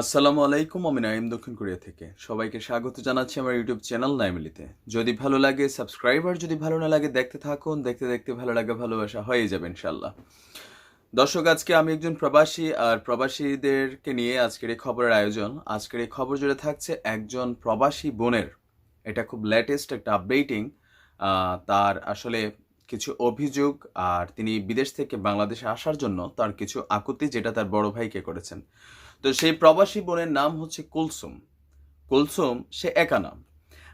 আসসালামু আলাইকুম, আমি নাইম দক্ষিণ কোরিয়া থেকে। সবাইকে স্বাগত জানাচ্ছি আমার ইউটিউব চ্যানেল নাইমিলিতে। যদি ভালো লাগে, সাবস্ক্রাইব, আর যদি ভালো না লাগে, দেখতে থাকুন। দেখতে দেখতে ভালো লাগে, ভালোবাসা হয়ে যাবে ইনশাল্লাহ দর্শক, আজকে আমি একজন প্রবাসী, আর প্রবাসীদেরকে নিয়ে আজকের এই খবরের আয়োজন। আজকের এই খবর জুড়ে থাকছে একজন প্রবাসী বোনের। এটা খুব লেটেস্ট একটা আপডেটিং তার আসলে কিছু অভিযোগ, আর তিনি বিদেশ থেকে বাংলাদেশে আসার জন্য তার কিছু আকুতি, যেটা তার বড় ভাইকে করেছেন। তো সেই প্রবাসী বোনের নাম হচ্ছে কুলসুম। কুলসুম, সে একা নাম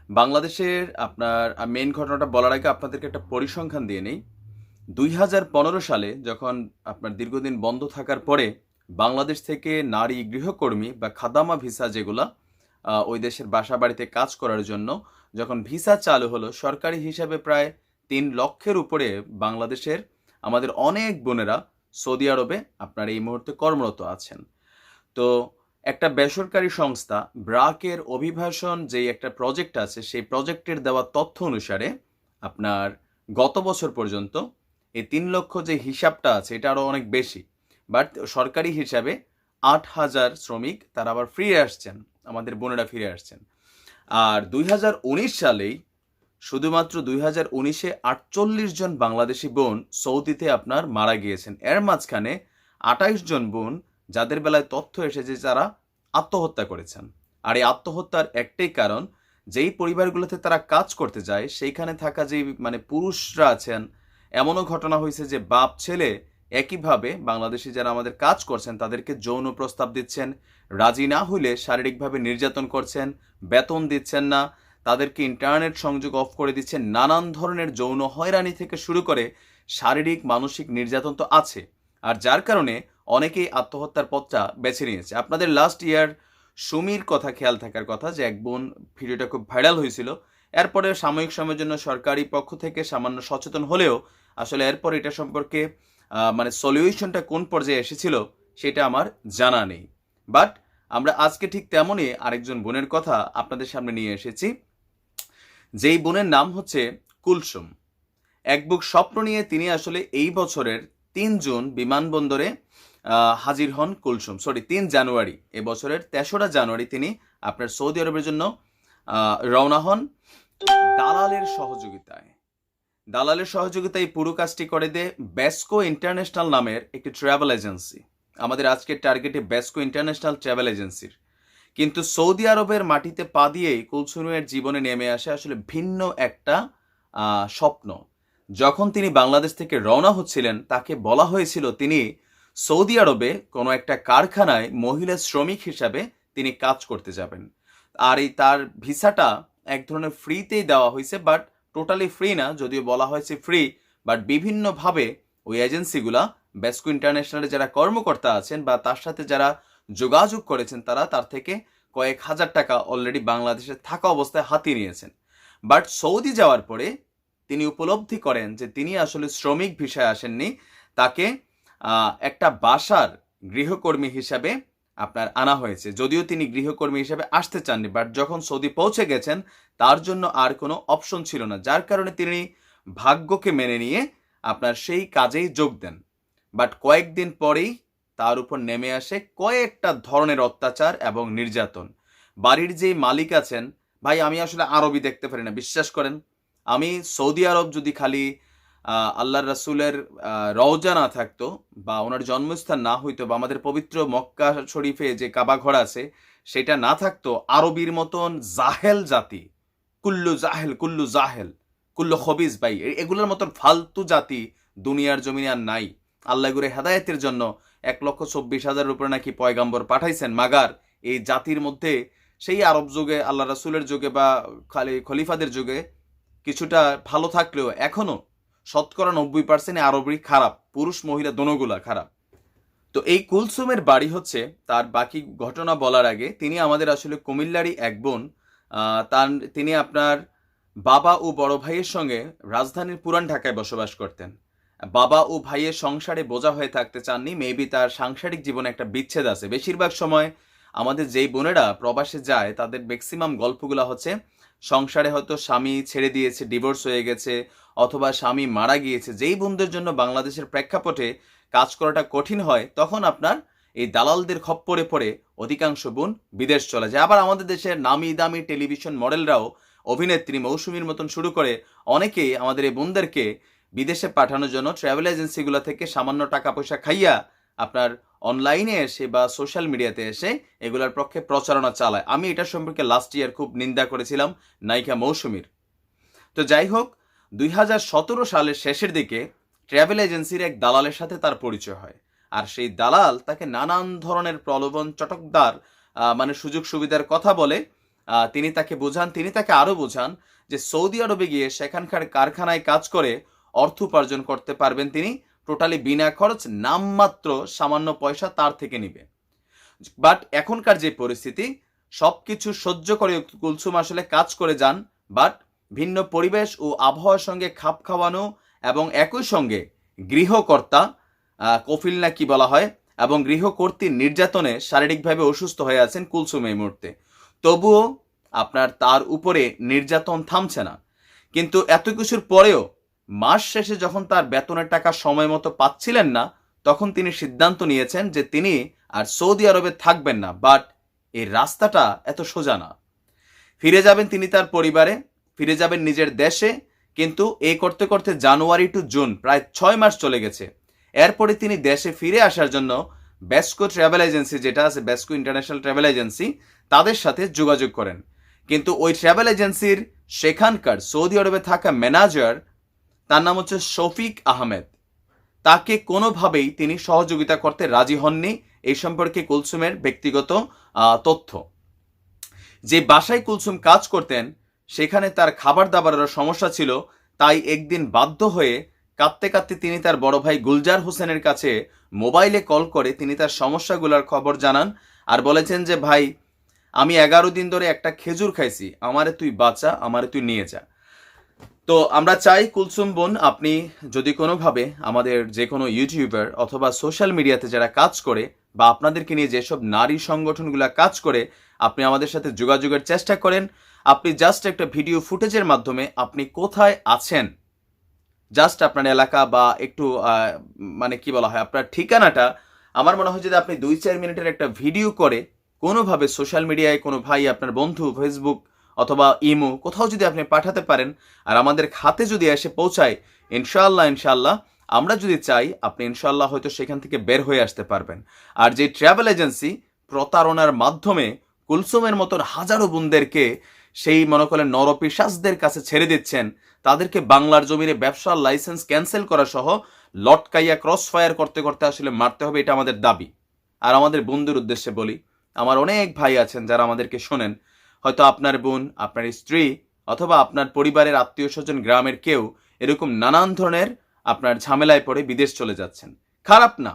বাংলাদেশের আপনার মেন ঘটনাটা বলার আগে আপনাদেরকে একটা পরিসংখ্যান দিয়ে নেই। দুই হাজার পনেরো সালে যখন আপনার দীর্ঘদিন বন্ধ থাকার পরে বাংলাদেশ থেকে নারী গৃহকর্মী বা খাদামা ভিসা যেগুলা ওই দেশের বাসা বাড়িতে কাজ করার জন্য যখন ভিসা চালু হলো, সরকারি হিসাবে প্রায় তিন লক্ষের উপরে বাংলাদেশের আমাদের অনেক বোনেরা সৌদি আরবে আপনার এই মুহূর্তে কর্মরত আছেন। তো একটা বেসরকারি সংস্থা, ব্রাকের অভিভাষণ যে একটা প্রজেক্ট আছে, সেই প্রজেক্টের দেওয়া তথ্য অনুসারে আপনার গত বছর পর্যন্ত এই তিন লক্ষ যে হিসাবটা আছে, এটা আরও অনেক বেশি। বাট সরকারি হিসাবে আট হাজার শ্রমিক তারা আবার ফিরে আসছেন, আমাদের বোনেরা ফিরে আসছেন। আর দুই হাজার উনিশ সালেই শুধুমাত্র দুই হাজার উনিশে আটচল্লিশ জন বাংলাদেশি বোন সৌদিতে আপনার মারা গিয়েছেন। এর মাঝখানে আঠাইশ জন বোন যাদের বেলায় তথ্য এসেছে যারা আত্মহত্যা করেছেন। আর এই আত্মহত্যার একটাই কারণ, যেই পরিবারগুলোতে তারা কাজ করতে যায়, সেইখানে থাকা যেই মানে পুরুষরা আছেন, এমনও ঘটনা হয়েছে যে বাপ ছেলে একইভাবে বাংলাদেশি যারা আমাদের কাজ করছেন, তাদেরকে যৌন প্রস্তাব দিচ্ছেন, রাজি না হইলে শারীরিকভাবে নির্যাতন করছেন, বেতন দিচ্ছেন না, তাদেরকে ইন্টারনেট সংযোগ অফ করে দিচ্ছেন, নানান ধরনের যৌন হয়রানি থেকে শুরু করে শারীরিক, মানসিক নির্যাতন তো আছে। আর যার কারণে অনেকেই আত্মহত্যার পথটা বেছে নিয়েছে। আপনাদের লাস্ট ইয়ার সুমির কথা খেয়াল থাকার কথা যে এক বোন ভিডিওটা খুব ভাইরাল হয়েছিল। এরপরে সাময়িক সময়ের জন্য সরকারি পক্ষ থেকে সামান্য সচেতন হলেও আসলে এরপর এটা সম্পর্কে মানে সলিউশনটা কোন পর্যায়ে এসেছিল সেটা আমার জানা নেই। বাট আমরা আজকে ঠিক তেমনই আরেকজন বোনের কথা আপনাদের সামনে নিয়ে এসেছি। যেই বোনের নাম হচ্ছে কুলসুম। এক বুক স্বপ্ন নিয়ে তিনি আসলে এই বছরের তিন জুন বিমানবন্দরে হাজির হন কুলসুম। সরি তিন জানুয়ারি এ বছরের তেসরা জানুয়ারি তিনি আপনার সৌদি আরবের জন্য রওনা হন দালালের সহযোগিতায়। দালালের সহযোগিতায় পুরো কাজটি করে দেয় বেস্কো ইন্টারন্যাশনাল নামের একটি ট্রাভেল এজেন্সি। আমাদের আজকের টার্গেটে বেস্কো ইন্টারন্যাশনাল ট্রাভেল এজেন্সির। কিন্তু সৌদি আরবের মাটিতে পা দিয়েই কুলসুমের জীবনে নেমে আসে আসলে ভিন্ন একটা স্বপ্ন। যখন তিনি বাংলাদেশ থেকে রওনা হচ্ছিলেন, তাকে বলা হয়েছিল তিনি সৌদি আরবে কোনো একটা কারখানায় মহিলা শ্রমিক হিসাবে তিনি কাজ করতে যাবেন। আর এই তার ভিসাটা এক ধরনের ফ্রিতেই দেওয়া হয়েছে, বাট টোটালি ফ্রি না, যদিও বলা হয়েছে ফ্রি, বাট বিভিন্নভাবে ওই এজেন্সিগুলা বেস্কো ইন্টারন্যাশনালে যারা কর্মকর্তা আছেন বা তার সাথে যারা যোগাযোগ করেছেন তারা, তার থেকে কয়েক হাজার টাকা অলরেডি বাংলাদেশে থাকা অবস্থায় হাতিয়ে নিয়েছেন। বাট সৌদি যাওয়ার পরে তিনি উপলব্ধি করেন যে তিনি আসলে শ্রমিক ভিসায় আসেননি, তাকে একটা বাসার গৃহকর্মী হিসাবে আপনার আনা হয়েছে। যদিও তিনি গৃহকর্মী হিসাবে আসতে চাননি বাট যখন সৌদি পৌঁছে গেছেন, তার জন্য আর কোনো অপশন ছিল না। যার কারণে তিনি ভাগ্যকে মেনে নিয়ে আপনার সেই কাজেই যোগ দেন। বাট কয়েকদিন পরেই তার উপর নেমে আসে কয়েকটা ধরনের অত্যাচার এবং নির্যাতন। বাড়ির যে মালিক আছেন, ভাই, আমি আসলে আরবি দেখতে পারি না, বিশ্বাস করেন? আমি সৌদি আরব যদি খালি আল্লাহর রাসুলের রওজা না থাকতো বা ওনার জন্মস্থান না হইতো বা আমাদের পবিত্র মক্কা শরীফে যে কাবা ঘর আছে, সেটা না থাকতো আরবির মতন জাহেল জাতি। কুল্লু জাহেল কুল্লু জাহেল, কুল্লু খবিজ ভাই এগুলোর মতন ফালতু জাতি দুনিয়ার জমিনে আর নাই। আল্লাহ গুরে হেদায়েতের জন্য এক লক্ষ চব্বিশ হাজার উপরে নাকি পয়গাম্বর পাঠাইছেন, মাগার এই জাতির মধ্যে সেই আরব যুগে, আল্লাহ রাসুলের যুগে বা খালি খলিফাদের যুগে কিছুটা ভালো থাকলেও এখনও শতকরা নব্বই পার্সেন্ট আরবই খারাপ, পুরুষ, মহিলা দোনোগুলা খারাপ। তো এই কুলসুমের বাড়ি হচ্ছে, তার বাকি ঘটনা বলার আগে, তিনি আমাদের আসলে কুমিল্লারই এক বোন তার, তিনি আপনার বাবা ও বড় ভাইয়ের সঙ্গে রাজধানীর পুরান ঢাকায় বসবাস করতেন। বাবা ও ভাইয়ের সংসারে বোঝা হয়ে থাকতে চাননি মেবি তার সাংসারিক জীবনে একটা বিচ্ছেদ আছে। বেশিরভাগ সময় আমাদের যেই বোনেরা প্রবাসে যায়, তাদের ম্যাক্সিমাম গল্পগুলো হচ্ছে সংসারে হয়তো স্বামী ছেড়ে দিয়েছে ডিভোর্স হয়ে গেছে, অথবা স্বামী মারা গিয়েছে, যেই বোনদের জন্য বাংলাদেশের প্রেক্ষাপটে কাজ করাটা কঠিন হয়, তখন আপনার এই দালালদের খপ্পরে পড়ে অধিকাংশ বোন বিদেশ চলে যায়। আবার আমাদের দেশের নামি দামি টেলিভিশন মডেলরাও অভিনেত্রী মৌসুমীর মতন শুরু করে অনেকেই আমাদের এই বোনদেরকে বিদেশে পাঠানোর জন্য ট্রাভেল এজেন্সিগুলো থেকে সামান্য টাকা পয়সা খাইয়া আপনার অনলাইনে এসে বা সোশ্যাল মিডিয়াতে এসে এগুলোর পক্ষে প্রচারণা চালায়। আমি এটা সম্পর্কে লাস্ট ইয়ার খুব নিন্দা করেছিলাম নায়িকা মৌসুমীর। তো যাই হোক, দুই হাজার সতেরো সালের শেষের দিকে ট্রাভেল এজেন্সির এক দালালের সাথে তার পরিচয় হয়। আর সেই দালাল তাকে নানান ধরনের প্রলোভন, চটকদার মানে সুযোগ সুবিধার কথা বলে তিনি তাকে বোঝান, তিনি তাকে আরও বোঝান যে সৌদি আরবে গিয়ে সেখানকার কারখানায় কাজ করে অর্থ উপার্জন করতে পারবেন তিনি। টোটালি বিনা খরচ নামমাত্র সামান্য পয়সা তার থেকে নিবে। বাট এখনকার যে পরিস্থিতি সব কিছু সহ্য করে কুলসুম আসলে কাজ করে যান, বাট ভিন্ন পরিবেশ ও আবহাওয়ার সঙ্গে খাপ খাওয়ানো এবং একই সঙ্গে গৃহকর্তা কফিল না কি বলা হয়, এবং গৃহকর্তীর নির্যাতনে শারীরিকভাবে অসুস্থ হয়ে আছেন কুলসুম এই মুহূর্তে। তবুও আপনার তার উপরে নির্যাতন থামছে না। কিন্তু এত কিছুর পরেও মাস শেষে যখন তার বেতনের টাকা সময় মতো পাচ্ছিলেন না, তখন তিনি সিদ্ধান্ত নিয়েছেন যে তিনি আর সৌদি আরবে থাকবেন না, বাট এই রাস্তাটা এত সোজা না। ফিরে যাবেন তিনি তার পরিবারে, ফিরে যাবেন নিজের দেশে, কিন্তু এই করতে করতে জানুয়ারি টু জুন প্রায় ছয় মাস চলে গেছে। এরপরে তিনি দেশে ফিরে আসার জন্য বেস্কো ট্রাভেল এজেন্সি যেটা আছে, বেস্কো ইন্টারন্যাশনাল ট্রাভেল এজেন্সি, তাদের সাথে যোগাযোগ করেন। কিন্তু ওই ট্রাভেল এজেন্সির সেখানকার সৌদি আরবে থাকা ম্যানেজার তার নাম হচ্ছে শফিক আহমেদ। তাকে কোনোভাবেই তিনি সহযোগিতা করতে রাজি হননি এই সম্পর্কে কুলসুমের ব্যক্তিগত তথ্য। যে বাসায় কুলসুম কাজ করতেন, সেখানে তার খাবার দাবারেরও সমস্যা ছিল, তাই একদিন বাধ্য হয়ে কাঁদতে কাঁদতে তিনি তার বড় ভাই গুলজার হোসেনের কাছে মোবাইলে কল করে তিনি তার সমস্যাগুলোর খবর জানান আর বলেছেন যে, ভাই, আমি এগারো দিন ধরে একটা খেজুর খাইছি, আমারে তুই বাঁচা, আমারে তুই নিয়ে যা। তো আমরা চাই কুলসুম বোন, আপনি যদি কোনোভাবে আমাদের যে কোনো ইউটিউবার অথবা সোশ্যাল মিডিয়াতে যারা কাজ করে বা আপনাদেরকে নিয়ে যেসব নারী সংগঠনগুলো কাজ করে, আপনি আমাদের সাথে যোগাযোগের চেষ্টা করেন। আপনি জাস্ট একটা ভিডিও ফুটেজের মাধ্যমে আপনি কোথায় আছেন? জাস্ট আপনার এলাকা বা একটু মানে কি বলা হয়, আপনার ঠিকানাটা। আমার মনে হয় যদি আপনি দুই চার মিনিটের একটা ভিডিও করে, কোনোভাবে সোশ্যাল মিডিয়ায় কোনো ভাই, আপনার বন্ধু ফেসবুক অথবা ইমো কোথাও যদি আপনি পাঠাতে পারেন আর আমাদের খাতে যদি এসে পৌঁছায়, ইনশাআল্লাহ ইনশাল্লাহ আমরা যদি চাই, আপনি ইনশাল্লাহ হয়তো সেখান থেকে বের হয়ে আসতে পারবেন। আর যে ট্রাভেল এজেন্সি, প্রতারণার মাধ্যমে কুলসুমের মতন হাজারো বোনদেরকে সেই মনে করেন নরপিশাসদের কাছে ছেড়ে দিচ্ছেন, তাদেরকে বাংলার জমিনে ব্যবসার লাইসেন্স ক্যান্সেল করা সহ লটকাইয়া ক্রস ফায়ার করতে করতে আসলে মারতে হবে, এটা আমাদের দাবি। আর আমাদের বন্ধুর উদ্দেশ্যে বলি, আমার অনেক ভাই আছেন যারা আমাদেরকে শোনেন হয়তো আপনার বোন, আপনার স্ত্রী অথবা আপনার পরিবারের আত্মীয় স্বজন গ্রামের কেউ এরকম নানান ধরনের আপনার ঝামেলায় পড়ে বিদেশ চলে যাচ্ছেন। খারাপ না।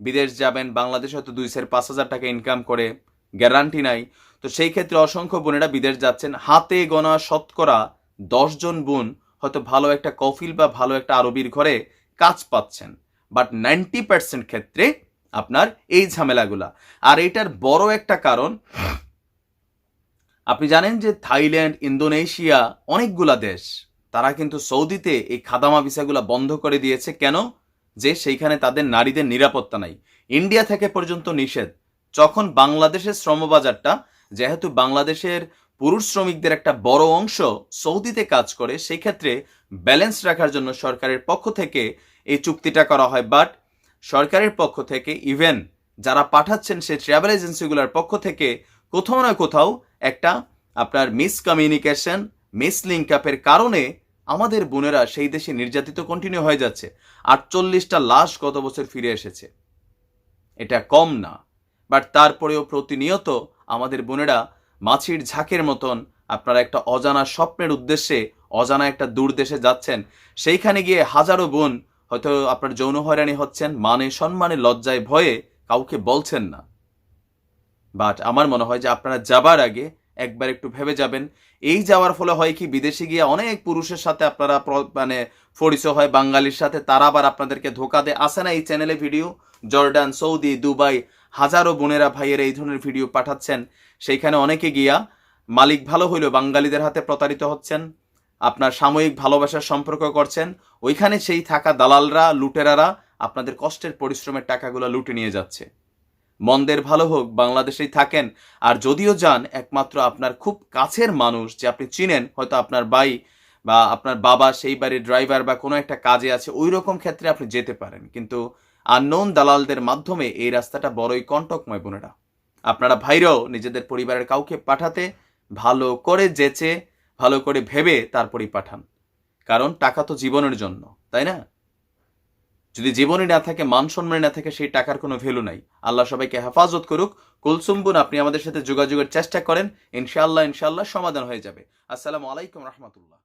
বিদেশ যাবেন, বাংলাদেশ হয়তো দুই চার পাঁচ হাজার টাকা ইনকাম করে গ্যারান্টি নাই। তো সেই ক্ষেত্রে অসংখ্য বোনেরা বিদেশ যাচ্ছেন। হাতে গোনা শতকরা দশজন বোন হয়তো ভালো একটা কফিল বা ভালো একটা আরবির ঘরে কাজ পাচ্ছেন। বাট নাইনটি পার্সেন্ট ক্ষেত্রে আপনার এই ঝামেলাগুলা। আর এটার বড় একটা কারণ আপনি জানেন যে থাইল্যান্ড, ইন্দোনেশিয়া অনেকগুলা দেশ, তারা কিন্তু সৌদিতে এই খাদামা ভিসাগুলা বন্ধ করে দিয়েছে। কেন? যে সেইখানে তাদের নারীদের নিরাপত্তা নাই। ইন্ডিয়া থেকে পর্যন্ত নিষেধ। যখন বাংলাদেশের শ্রমবাজারটা, যেহেতু বাংলাদেশের পুরুষ শ্রমিকদের একটা বড় অংশ সৌদিতে কাজ করে সেই ক্ষেত্রে ব্যালেন্স রাখার জন্য সরকারের পক্ষ থেকে এই চুক্তিটা করা হয়। বাট সরকারের পক্ষ থেকে, ইভেন যারা পাঠাচ্ছেন সেই ট্রাভেল এজেন্সিগুলোর পক্ষ থেকে কোথাও না কোথাও একটা আপনার মিসকমিউনিকেশন মিসলিঙ্ক আপের কারণে আমাদের বোনেরা সেই দেশে নির্যাতিত কন্টিনিউ হয়ে যাচ্ছে। আটচল্লিশটা লাশ গত বছর ফিরে এসেছে। এটা কম না। বাট তারপরেও প্রতিনিয়ত আমাদের বোনেরা মাছির ঝাঁকের মতন আপনারা একটা অজানা স্বপ্নের উদ্দেশ্যে অজানা একটা দূর দেশে যাচ্ছেন। সেইখানে গিয়ে হাজারো বোন হয়তো আপনার যৌন হয়রানি হচ্ছেন মানে সম্মানে, লজ্জায়, ভয়ে কাউকে বলছেন না। বাট আমার মনে হয় যে আপনারা যাবার আগে একবার একটু ভেবে যাবেন। এই যাওয়ার ফলে হয় কি, বিদেশে গিয়ে অনেক পুরুষের সাথে আপনারা মানে পরিচয় হয়, বাঙালির সাথে, তারা আবার আপনাদেরকে ধোকা দেয়। আসে না এই চ্যানেলে ভিডিও জর্ডান, সৌদি, দুবাই, হাজারো বোনেরা ভাইয়ের এই ধরনের ভিডিও পাঠাচ্ছেন। সেইখানে অনেকে গিয়া মালিক ভালো হইলেও বাঙালিদের হাতে প্রতারিত হচ্ছেন, আপনার সাময়িক ভালোবাসার সম্পর্ক করছেন। ওইখানে সেই থাকা দালালরা, লুটেরারা আপনাদের কষ্টের পরিশ্রমের টাকাগুলো লুটে নিয়ে যাচ্ছে। মন্দের ভালো হোক, বাংলাদেশেই থাকেন। আর যদিও যান, একমাত্র আপনার খুব কাছের মানুষ যে আপনি চিনেন, হয়তো আপনার ভাই বা আপনার বাবা সেই বাড়ির ড্রাইভার বা কোনো একটা কাজে আছে ওই রকম ক্ষেত্রে আপনি যেতে পারেন। কিন্তু আননোন দালালদের মাধ্যমে এই রাস্তাটা বড়ই কণ্টকময় বোনেরা। আপনারা ভাইরাও নিজেদের পরিবারের কাউকে পাঠাতে ভালো করে যেচে, ভালো করে ভেবে তারপরই পাঠান। কারণ টাকা তো জীবনের জন্য, তাই না? যদি জীবনই না থাকে, মান সম্মানই না থাকে, সেই টাকার কোনো ভ্যালু নাই। আল্লাহ সবাইকে হেফাজত করুক। কুলসুম বোন, আপনি আমাদের সাথে যোগাযোগের চেষ্টা করেন। ইনশাআল্লাহ ইনশাআল্লাহ সমাধান হয়ে যাবে। আসসালামু আলাইকুম রহমতুল্লাহ।